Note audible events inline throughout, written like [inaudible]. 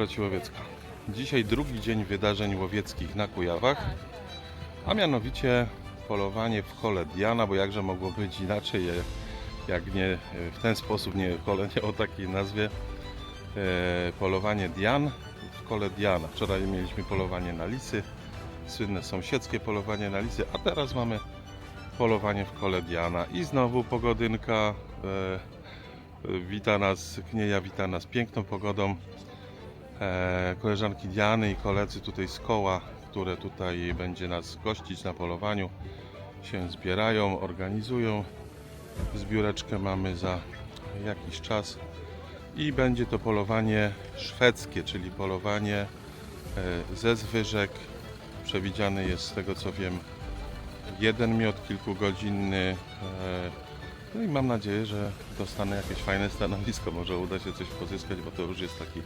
Braci Łowiecka. Dzisiaj drugi dzień wydarzeń łowieckich na Kujawach, a mianowicie polowanie w kole Diana, bo jakże mogło być inaczej, e, jak nie e, w ten sposób, nie kole nie o takiej nazwie, e, polowanie Dian w kole Diana. Wczoraj mieliśmy polowanie na lisy, słynne sąsiedzkie polowanie na lisy, a teraz mamy polowanie w kole Diana i znowu pogodynka. Wita nas, Knieja wita nas piękną pogodą. E, koleżanki Diany i koledzy tutaj z koła, które tutaj będzie nas gościć na polowaniu, się zbierają, organizują. Zbióreczkę mamy za jakiś czas i będzie to polowanie szwedzkie, czyli polowanie e, ze zwyżek. Przewidziany jest z tego co wiem jeden miot kilkugodzinny. E, no i mam nadzieję, że dostanę jakieś fajne stanowisko. Może uda się coś pozyskać, bo to już jest taki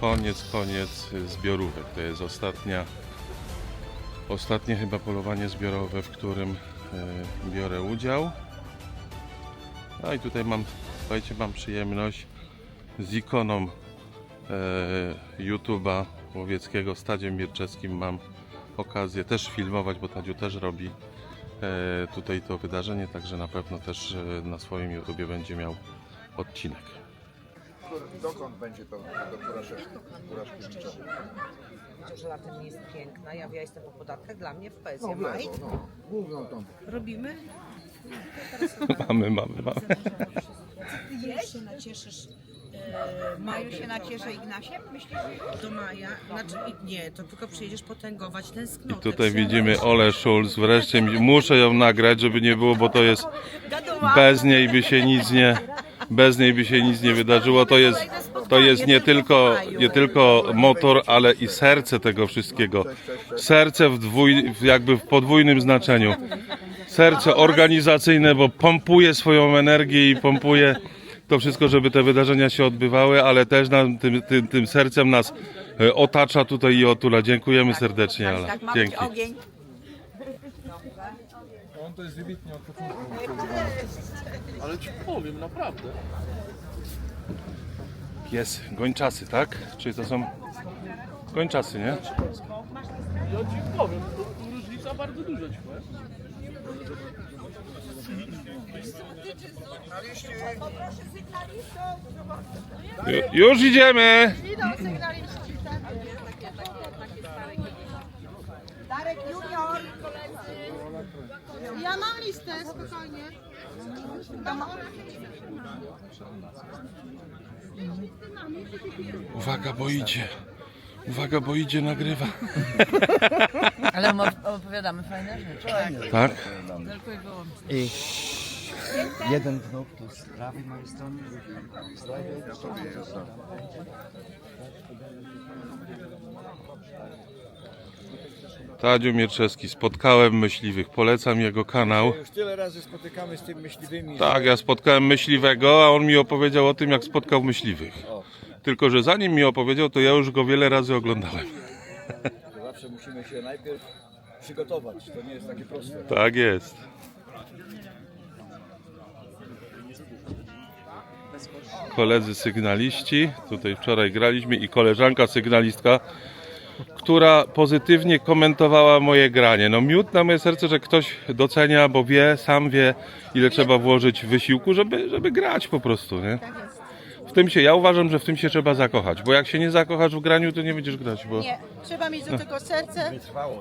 koniec, koniec zbiorówek. To jest ostatnia, ostatnie chyba polowanie zbiorowe, w którym e, biorę udział. No i tutaj mam, słuchajcie, mam przyjemność z ikoną e, YouTube'a łowieckiego Stadziem Mierczewskim mam okazję też filmować, bo Tadziu też robi e, tutaj to wydarzenie, także na pewno też e, na swoim YouTubie będzie miał odcinek. Dokąd będzie to do Kuraszewski? Kuraszkiewicza? że latem jest piękna. Ja, ja jestem po podatkach, dla mnie w No, maj. lewo, no, główną tą. Robimy? mamy, mamy, mamy. Już się nacieszysz. E, Maju się nacieszę Ignasiem? Myślisz? Do maja. Znaczy, i- nie, to tylko przyjedziesz potęgować I tęsknotę. tutaj widzimy Ole Schulz, wreszcie mi- muszę ją nagrać, żeby nie było, bo to jest bez niej by się nic nie bez niej by się nic nie wydarzyło. To jest, to jest nie tylko, nie tylko motor, ale i serce tego wszystkiego. Serce w dwój, jakby w podwójnym znaczeniu. Serce organizacyjne, bo pompuje swoją energię i pompuje to wszystko, żeby te wydarzenia się odbywały, ale też nam, tym, tym, tym sercem nas e, otacza tutaj i otula. Dziękujemy serdecznie, ale Tak, ma dzięki. być ogień. On to jest wybitnie od początku. Ale ci powiem, naprawdę. Pies, gończasy, tak? Czy to są gończasy, nie? Ja ci powiem, to tu różnica bardzo duża ci powiem. Ju, już idziemy! Darek Junior. Ja mam listę, spokojnie. Uwaga, bo idzie. Uwaga, bo idzie, nagrywa. Ale opowiadamy fajne rzeczy. Tak? I jeden wnuk tu z prawej mojej strony, drugi z lewej. Tadziu Mierczewski, spotkałem myśliwych, polecam jego kanał. Już tyle razy spotykamy z tymi myśliwymi. Tak, ja spotkałem myśliwego, a on mi opowiedział o tym, jak spotkał myśliwych. Tylko, że zanim mi opowiedział, to ja już go wiele razy oglądałem. że zawsze musimy się najpierw przygotować. To nie jest takie proste. Tak jest. Koledzy sygnaliści, tutaj wczoraj graliśmy i koleżanka sygnalistka, która pozytywnie komentowała moje granie. No miód na moje serce, że ktoś docenia, bo wie, sam wie, ile trzeba włożyć wysiłku, żeby, żeby grać po prostu, nie? W tym się, ja uważam, że w tym się trzeba zakochać, bo jak się nie zakochasz w graniu, to nie będziesz grać, bo... Nie, trzeba mieć do tego serce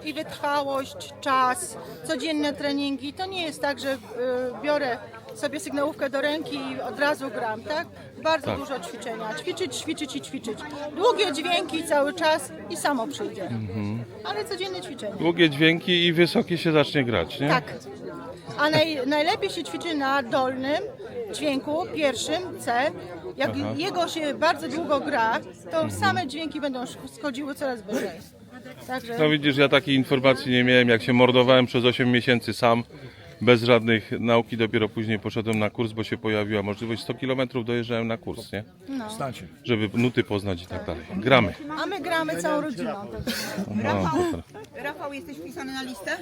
i wytrwałość, czas, codzienne treningi. To nie jest tak, że y, biorę sobie sygnałówkę do ręki i od razu gram, tak? Bardzo Tak. dużo ćwiczenia. Ćwiczyć, ćwiczyć i ćwiczyć. Długie dźwięki cały czas i samo przyjdzie. Ale codzienne ćwiczenie. Długie dźwięki i wysokie się zacznie grać, nie? Tak. A naj, najlepiej się ćwiczy na dolnym dźwięku, pierwszym C. Jak jego się bardzo długo gra, to same dźwięki będą schodziły coraz wyżej. Także No widzisz, ja takiej informacji nie miałem, jak się mordowałem przez 8 miesięcy sam, bez żadnych nauki, dopiero później poszedłem na kurs, bo się pojawiła możliwość 100 km dojeżdżałem na kurs, nie? Stańcie. Żeby nuty poznać i tak dalej. Gramy. A my gramy całą rodziną. No, super. Rafał, jesteś wpisany na listę?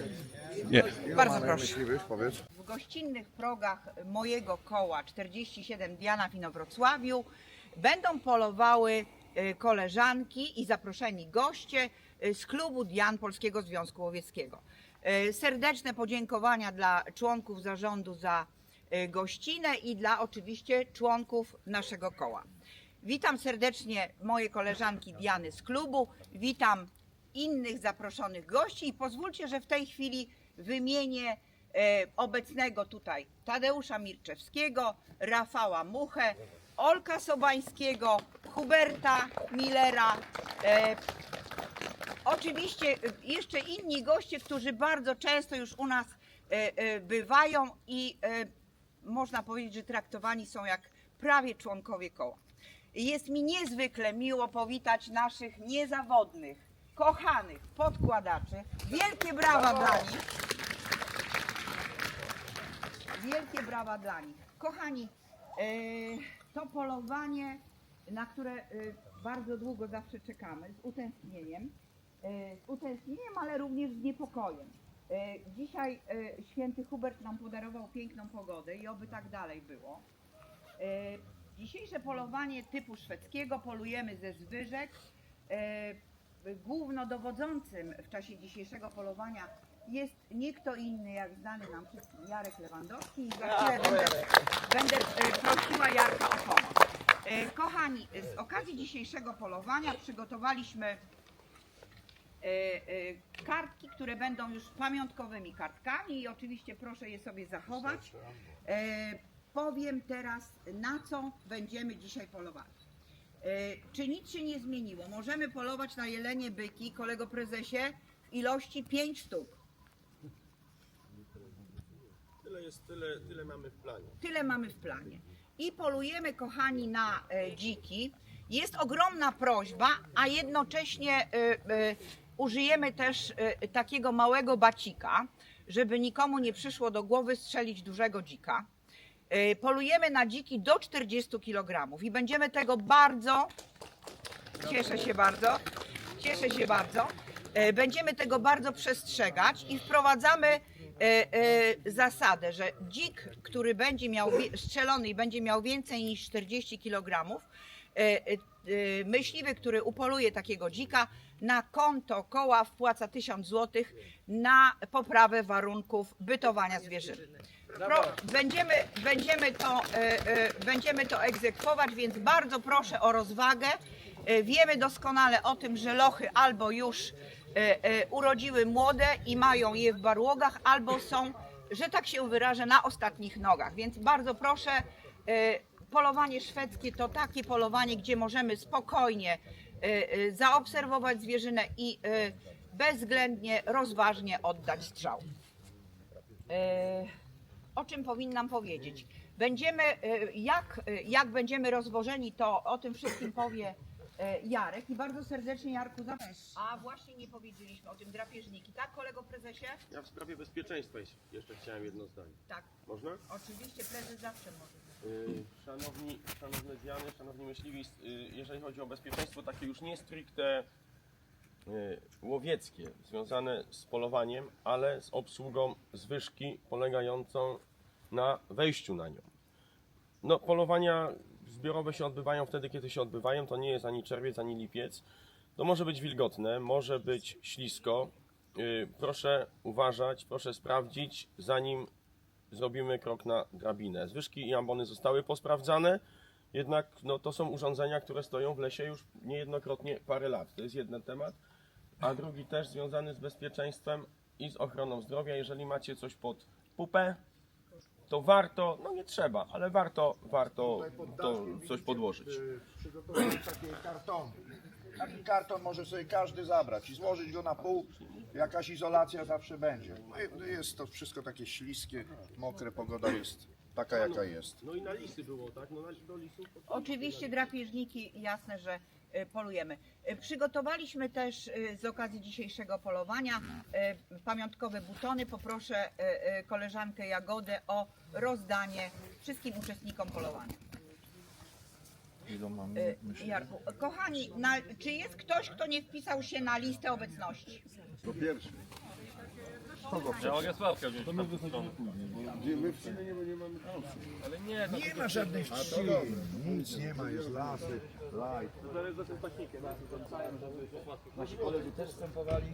Nie. Bardzo proszę. W gościnnych progach mojego koła 47 Diana w Inowrocławiu będą polowały e, koleżanki i zaproszeni goście e, z klubu Dian Polskiego Związku Łowieckiego. E, Serdeczne podziękowania dla członków zarządu za e, gościnę i dla oczywiście członków naszego koła. Witam serdecznie moje koleżanki Diany z klubu, witam innych zaproszonych gości i pozwólcie, że w tej chwili wymienię e, obecnego tutaj Tadeusza Mirczewskiego, Rafała Muchę, Olka Sobańskiego, Huberta Millera, Oczywiście y, jeszcze inni goście, którzy bardzo często już u nas e, e, bywają i e, można powiedzieć, że traktowani są jak prawie członkowie koła. Jest mi niezwykle miło powitać naszych niezawodnych, kochanych podkładaczy. Wielkie brawa dla nich. Wielkie brawa dla nich. Kochani, to polowanie, na które bardzo długo zawsze czekamy, z utęsknieniem, z utęsknieniem, ale również z niepokojem. E, Dzisiaj e, święty Hubert nam podarował piękną pogodę i oby tak dalej było. Dzisiejsze polowanie typu szwedzkiego polujemy ze zwyżek. Głównodowodzącym w czasie dzisiejszego polowania jest nie kto inny jak znany nam wszystkim Jarek Lewandowski i za chwilę będę, będę prosiła Jarka o pomoc. Kochani, z okazji dzisiejszego polowania przygotowaliśmy kartki, które będą już pamiątkowymi kartkami i oczywiście proszę je sobie zachować. E, Powiem teraz, na co będziemy dzisiaj polowali. E, Czy nic się nie zmieniło? Możemy polować na jelenie byki, kolego prezesie, w ilości 5 sztuk. Tyle jest, tyle, tyle mamy w planie. Tyle mamy w planie. I polujemy, kochani, na e, dziki. Jest ogromna prośba, a jednocześnie e, e, użyjemy też e, takiego małego bacika, żeby nikomu nie przyszło do głowy strzelić dużego dzika. E, polujemy na dziki do 40 kg i będziemy tego bardzo, cieszę się bardzo, cieszę się bardzo, E, będziemy tego bardzo przestrzegać i wprowadzamy zasadę, że dzik, który będzie miał strzelony i będzie miał więcej niż 40 kg, myśliwy, który upoluje takiego dzika, na konto koła wpłaca 1000 zł na poprawę warunków bytowania zwierzyny. Pro, będziemy, będziemy, to, e, e, będziemy to egzekwować, więc bardzo proszę o rozwagę. Wiemy doskonale o tym, że lochy albo już urodziły młode i mają je w barłogach, albo są, że tak się wyrażę, na ostatnich nogach. Więc bardzo proszę, polowanie szwedzkie to takie polowanie, gdzie możemy spokojnie e, e, zaobserwować zwierzynę i e, bezwzględnie, rozważnie oddać strzał. O czym powinnam powiedzieć. Będziemy, jak, jak będziemy rozwożeni, to o tym wszystkim powie Jarek i bardzo serdecznie Jarku zapraszam. A właśnie nie powiedzieliśmy o tym drapieżniki, tak kolego prezesie? Ja w sprawie bezpieczeństwa jeszcze chciałem jedno zdanie. Tak, Można? oczywiście prezes zawsze może. Yy, Szanowni, szanowne Diany, szanowni myśliwi, yy, jeżeli chodzi o bezpieczeństwo takie już nie stricte yy, łowieckie, związane z polowaniem, ale z obsługą zwyżki polegającą na wejściu na nią. No, polowania zbiorowe się odbywają wtedy, kiedy się odbywają. To nie jest ani czerwiec, ani lipiec. To może być wilgotne, może być ślisko. Yy, Proszę uważać, proszę sprawdzić, zanim zrobimy krok na drabinę. Zwyżki i ambony zostały posprawdzane, jednak no, to są urządzenia, które stoją w lesie już niejednokrotnie parę lat. To jest jeden temat. A drugi też związany z bezpieczeństwem i z ochroną zdrowia. Jeżeli macie coś pod pupę, to warto, no nie trzeba, ale warto, warto to coś podłożyć. Przygotowałem takie kartony. Taki karton może sobie każdy zabrać i złożyć go na pół. Jakaś izolacja zawsze będzie. No i Jest to wszystko takie śliskie, mokre, pogoda jest taka jaka jest. No i na lisy było, tak? No na, do lisów. Oczywiście drapieżniki, jasne, że polujemy. E, Przygotowaliśmy też e, z okazji dzisiejszego polowania e, pamiątkowe butony. Poproszę koleżankę Jagodę o rozdanie wszystkim uczestnikom polowania. Jarku, kochani, na, czy jest ktoś, kto nie wpisał się na listę obecności? Po pierwsze. Ja mogę Sławka wziąć. To my wysadzimy później. Bo my w Chile nie mamy Ale nie, to Nie ma żadnych wsi, nic nie ma, jest lasy, laj. zaraz za tym paśnikiem. Nasi koledzy też wstępowali.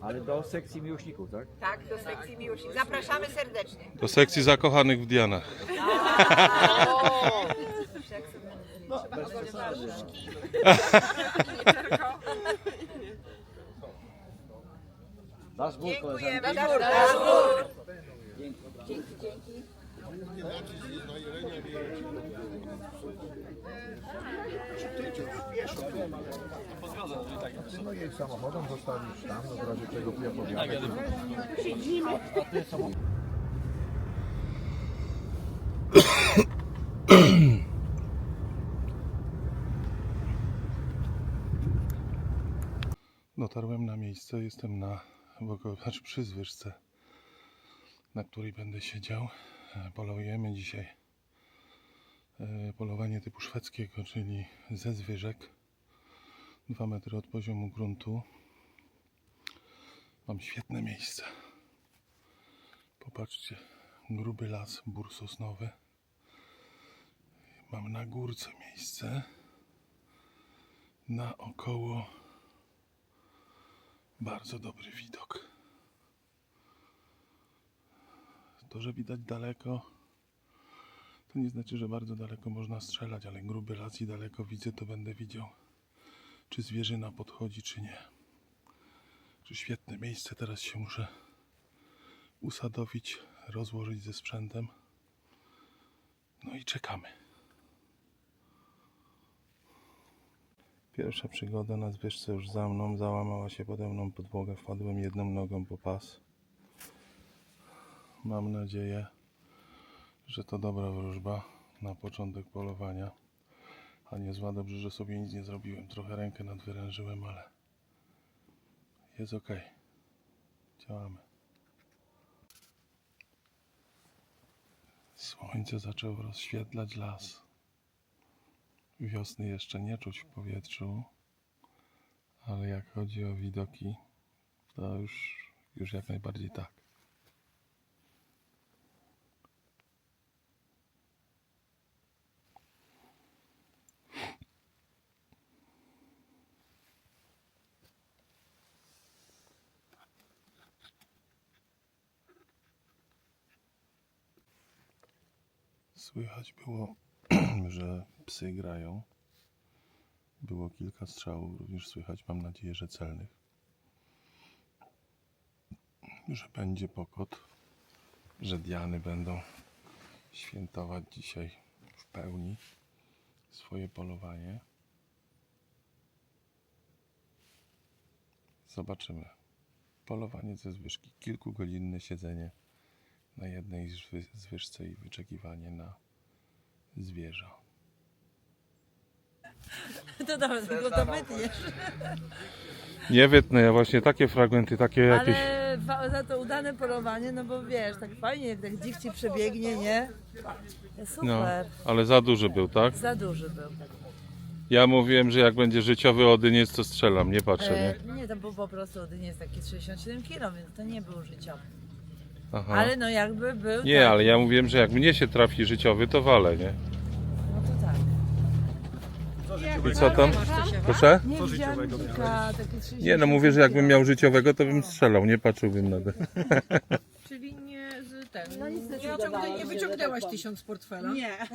Ale do sekcji miłośników, tak? Tak, do sekcji miłości. Zapraszamy serdecznie. Do sekcji zakochanych w Dianach. Bez przesady. [laughs] [laughs] Dasz Dziękujemy. koleżanki. Dasz gór. No jej samochodem zostawisz tam, no w razie czego ja powiadam. Dotarłem na miejsce, jestem na wokół, znaczy przy zwyżce, na której będę siedział. E, Polujemy dzisiaj e, polowanie typu szwedzkiego, czyli ze zwyżek. 2 metry od poziomu gruntu. Mam świetne miejsce. Popatrzcie, gruby las, bór sosnowy. Mam na górce miejsce. Na około bardzo dobry widok. To, że widać daleko, to nie znaczy, że bardzo daleko można strzelać, ale gruby las i daleko widzę, to będę widział, czy zwierzyna podchodzi, czy nie. Czy świetne miejsce, teraz się muszę usadowić, rozłożyć ze sprzętem. No i czekamy. Pierwsza przygoda na zwyżce już za mną, załamała się pode mną podłoga, wpadłem jedną nogą po pas. Mam nadzieję, że to dobra wróżba na początek polowania. A nie zła, dobrze, że sobie nic nie zrobiłem. Trochę rękę nadwyrężyłem, ale jest ok. Działamy. Słońce zaczęło rozświetlać las. Wiosny jeszcze nie czuć w powietrzu, ale jak chodzi o widoki, to już, już jak najbardziej tak. Słychać było, [clears throat] że psy grają. Było kilka strzałów, również słychać, mam nadzieję, że celnych. Że będzie pokot, że Diany będą świętować dzisiaj w pełni swoje polowanie. Zobaczymy. Polowanie ze zwyżki. Kilkugodzinne siedzenie na jednej zwy- zwyżce i wyczekiwanie na zwierza. To nawet to wytniesz. Nie wytnę, ja właśnie takie fragmenty, takie jakieś... Ale za to udane polowanie, no bo wiesz, tak fajnie, jak tak dzik ci przebiegnie, nie? Super. No, ale za duży był, tak? Za duży był. Ja mówiłem, że jak będzie życiowy odyniec, to strzelam, nie patrzę, nie? E, nie, to był po prostu odyniec jest taki 67 kg, więc to nie był życiowy. Aha. Ale no jakby był. Nie, tak, ale ja mówiłem, że jak mnie się trafi życiowy, to walę, nie? No to tak. I co tam? Proszę? Nie widziałam taki 60 Nie, no mówię, że jakbym miał życiowego, to bym strzelał, nie patrzyłbym na to. [laughs] Czyli nie z ten. No nic nie, nie wyciągnę, nie wyciągnęłaś tysiąc z portfela. Nie. [laughs]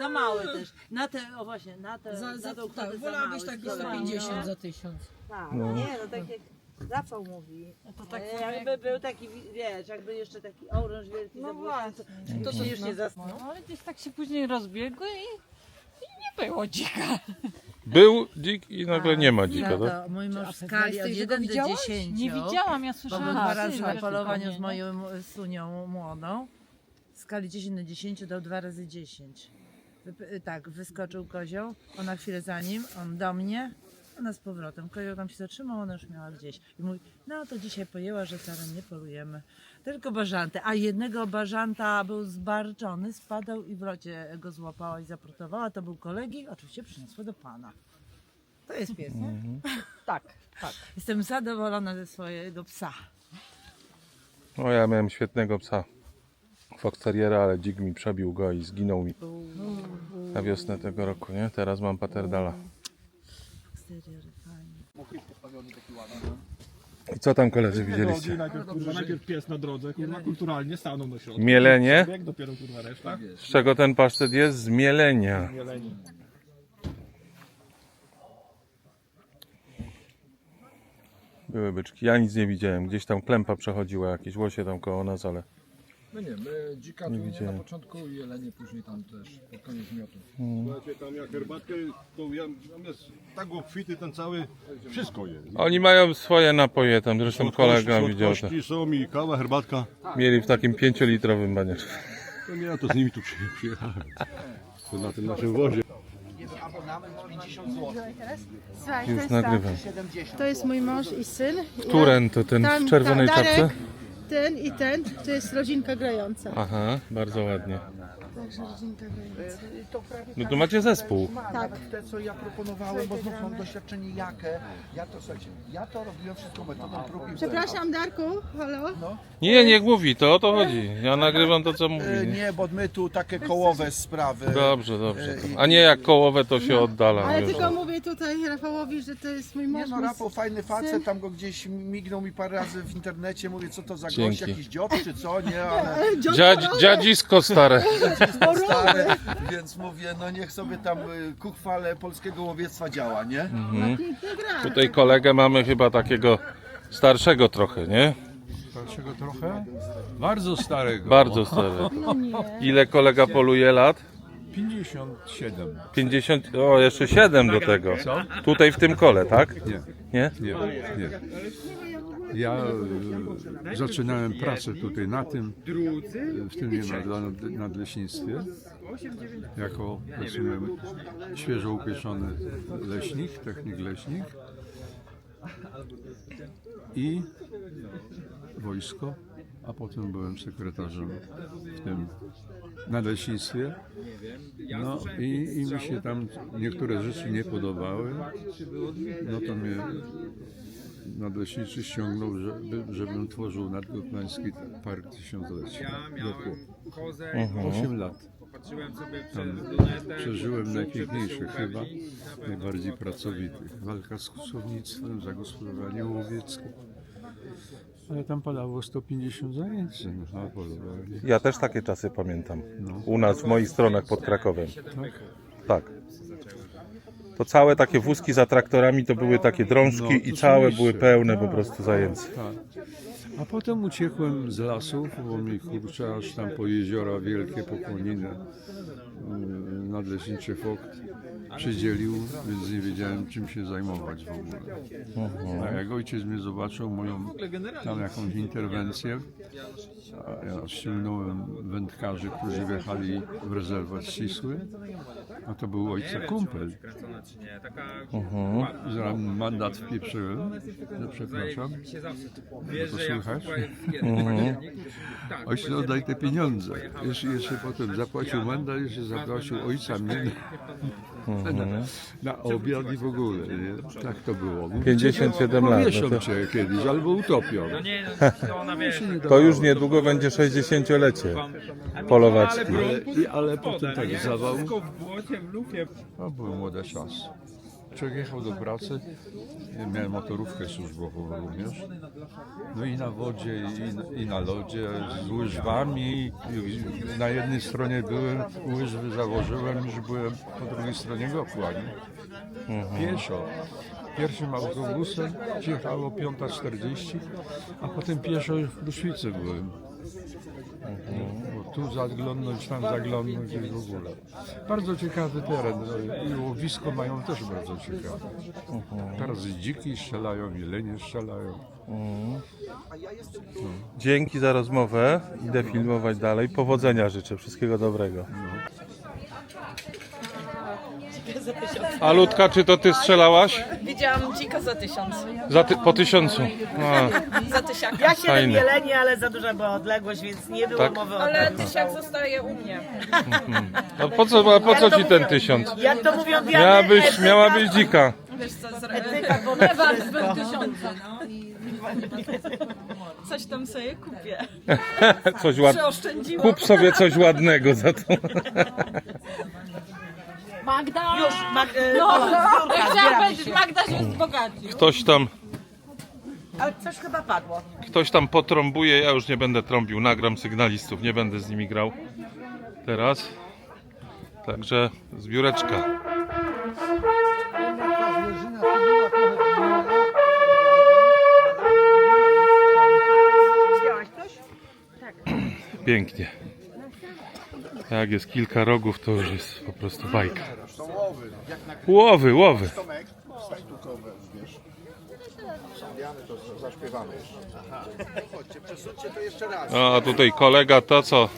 Za mały też. Na te, o właśnie, na te. Za, na za, tą tak, kwotę mały, 150 no. za tysiąc. Tak, No. nie, no tak jak Rafał mówi. to tak e, jakby był taki, wiesz, jakby jeszcze taki oręż wielki. No właśnie. To, to już nie zasnął. No ale gdzieś tak się później rozbiegły i, i nie było dzika. Był dzik i nagle nie ma dzika, No tak? to mój mąż w skali od jesteś, że 1 go do widziałaś? 10. Nie widziałam, ja Bo słyszałam. był dwa razy na polowaniu z moją Sunią młodą. W skali 10 do 10 dał dwa razy 10. Wyp- Tak, wyskoczył kozioł, ona chwilę za nim, on do mnie, ona z powrotem. Kozioł tam się zatrzymał, ona już miała gdzieś. I mówi, no to dzisiaj pojęła, że wcale nie polujemy, tylko bażantę. A jednego bażanta był zbarczony, spadał i w locie go złapała i zaprotowała. To był kolegi, oczywiście przyniosła do pana. To jest pies, nie? [laughs] Tak. Jestem zadowolona ze swojego psa. No ja miałem świetnego psa. Fox Terriera, ale dzik mi przebił go i zginął mi na wiosnę tego roku, nie? Teraz mam Patterdala. Eksteriory fajne. I co tam koledzy widzieliście? Najpierw, kurwa, najpierw pies na drodze, kurwa, kulturalnie stanął na środku. Mielenie? Jak dopiero kurwa reszta? Z czego ten pasztet jest? Z mielenia. Mieleni. Były byczki. Ja nic nie widziałem. Gdzieś tam klempa przechodziła, jakieś łosie tam koło nas, ale My nie, my dzika Nie tu nie widziałem. na początku i jelenie później tam też, pod koniec miotu. Słuchajcie, tam jak herbatkę, to ja, tam jest tak obfity ten cały, wszystko jest. oni mają swoje napoje tam. Zresztą kolega widział to. Słodkości są i kawa, herbatka. Mieli w takim pięciolitrowym baniaczku. To nie ja to z nimi tu przyje- przyjechałem. To na tym naszym wozie. Słuchaj, to Już jest nagrywam. tak. To jest mój mąż i syn. Któren to ten Tam- w czerwonej tak, Darek, czapce? Ten i ten, to jest rodzinka grająca. Aha, bardzo ładnie. Także rodzinka grająca. No to macie zespół. Tak. Te co ja proponowałem, bo znów mam doświadczenie jakie. Ja to słuchajcie, ja to robiłem wszystko metodą prób i Przepraszam Darku, halo? Nie, niech mówi, to o to chodzi. Ja nagrywam to, co mówi. E, Nie? Nie, bo my tu takie kołowe sprawy. Dobrze, dobrze. A nie jak kołowe, to się oddalam. Ale już. tylko mówię tutaj Rafałowi, że to jest mój Nie mąż. no, mój Rafał, fajny facet, tam go gdzieś mignął mi parę razy w internecie, mówię, co to za gość, Dzięki. jakiś dziot czy co, nie, ale [laughs] Dziadzi, dziadzisko stare. [laughs] stary, więc mówię, no niech sobie tam y, ku chwale polskiego łowiectwa działa, nie? Mhm. Gra. Tutaj kolegę mamy chyba takiego starszego trochę, nie? Starszego trochę? Bardzo starego. Bardzo stary. No. Ile kolega poluje lat? 57. 50, o jeszcze 7 do tego. Tutaj w tym kole, tak? Nie. Nie? Nie, nie. Ja e, zaczynałem pracę tutaj na tym, w tym nad, nadleśnictwie, jako powiedzmy, świeżo upieczony leśnik, technik leśnik i wojsko, a potem byłem sekretarzem w tym nadleśnictwie. No i, i mi się tam niektóre rzeczy nie podobały, no to mnie nadleśniczy ściągnął, żeby, żebym tworzył nadgotmański Park Tysiąclecia. Mhm. 8 lat. Tam przeżyłem najpiękniejsze chyba, najbardziej pracowitych. Walka z kusownictwem, zagospodarowanie łowieckie. Ale tam padało 150 zajęć na polowanie. Ja też takie czasy pamiętam. No. U nas, w moich stronach pod Krakowem. Tak? Tak. To całe takie wózki za traktorami to były takie drążki No, i całe oczywiście. były pełne po Tak. prostu zajęć. Tak. A potem uciekłem z lasów, bo mi kurczę aż tam po jeziora wielkie, po Koniny yy, nadleśniczy fokt przydzielił, więc nie wiedziałem czym się zajmować w ogóle. A jak ojciec mnie zobaczył, moją tam jakąś interwencję, a ja ściągnąłem wędkarzy, którzy wjechali w rezerwat ścisły, a to był ojca kumpel. Mhm. Zaraz mandat wpieprzyłem, że przepraszam, bo to słychać. Mhm. Ojciec oddaj te pieniądze. Jeszcze, jeszcze potem zapłacił mandat, jeszcze zapłacił ojca mnie na, na, obiad i w ogóle. Nie? Tak to było. 57 lat, no Powieszą to- cię kiedyś, albo utopią. To już niedługo będzie 60-lecie polowaczki. Ale, i- ale potem tak zawał. To były młode czasy. Człowiek jechał do pracy, miałem motorówkę służbową również. No i na wodzie, i, na- i na lodzie, z łyżwami. Na jednej stronie byłem, łyżwy założyłem, już byłem po drugiej stronie Gopła. Nie? Pieszo. Pierwszym autobusem przyjechało 5.40, a potem pieszo w Kruszwicy byłem. Bo tu zaglądnąć, tam zaglądnąć i w ogóle. Bardzo ciekawy teren. no I łowisko mają też bardzo ciekawe. Teraz dziki strzelają, i lenie strzelają. Dzięki za rozmowę. Idę filmować dalej. Powodzenia życzę. Wszystkiego dobrego. A Ludka, czy to ty strzelałaś? Widziałam dzika za tysiąc. Za ty, po tysiącu. A, Za tysiaka. Ja siedem Fajne. jeleni, ale za duża była odległość, więc nie było Tak? mowy o Ale tym. tysiak zostaje u mnie. a po co, a po co ci ten tysiąc? Jak to mówią Diany, Miała być, efekt miała na- być dzika. wiesz co, z Nie bardzo zbyt tysiąca, no i coś tam sobie kupię. [laughs] Coś ładnego. Przeoszczędziłam. Kup sobie coś ładnego za to. [laughs] Magda! Już, Mag, e, No, ja chciałam zbieramy powiedzieć, się. Magda się wzbogaci. Ktoś tam, Ale coś chyba padło. ktoś tam potrąbuje, ja już nie będę trąbił, nagram sygnalistów, nie będę z nimi grał teraz. Także zbióreczka. Wzięłaś coś? Pięknie. Jak jest kilka rogów, to już jest po prostu bajka. Łowy. Łowy. A tutaj kolega, to co,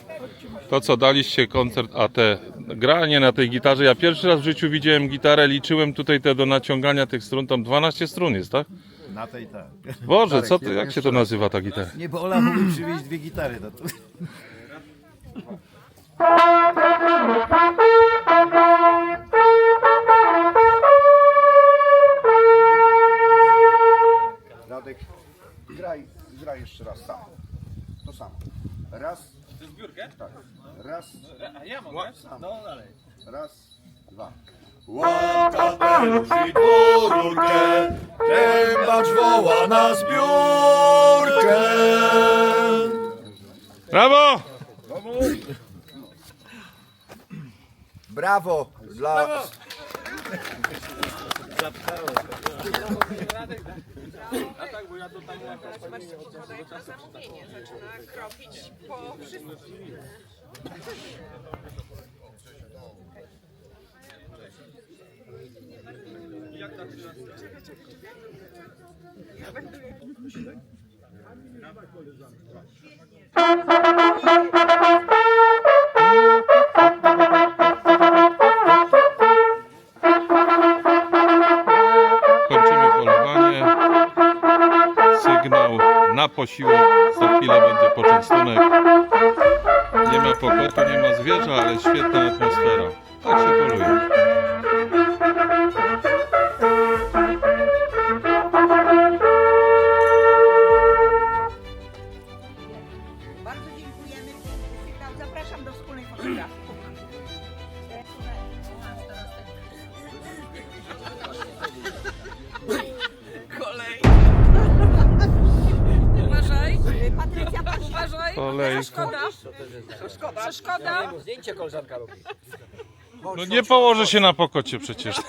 to co daliście koncert, a te granie na tej gitarze. Ja pierwszy raz w życiu widziałem gitarę, liczyłem tutaj te do naciągania tych strun, tam 12 strun jest, tak? Na tej tak. Boże, co to, jak się to nazywa ta gitara? Nie, bo Ola mówi przywieźć dwie gitary. To... Radek, graj, graj jeszcze raz sam. To samo. Raz. To zbiórkę? Tak. Raz. A ja mogę? Sam. No dalej. Raz, dwa. Łapateusz i dwórkę, trębacz woła na zbiórkę. Brawo! Brawo dla... Kończymy posiłek. Za chwilę będzie poczęstunek. Nie ma pokotu, nie ma zwierza, ale świetna atmosfera. Przeszkoda. No nie położę się na pokocie przecież. [laughs]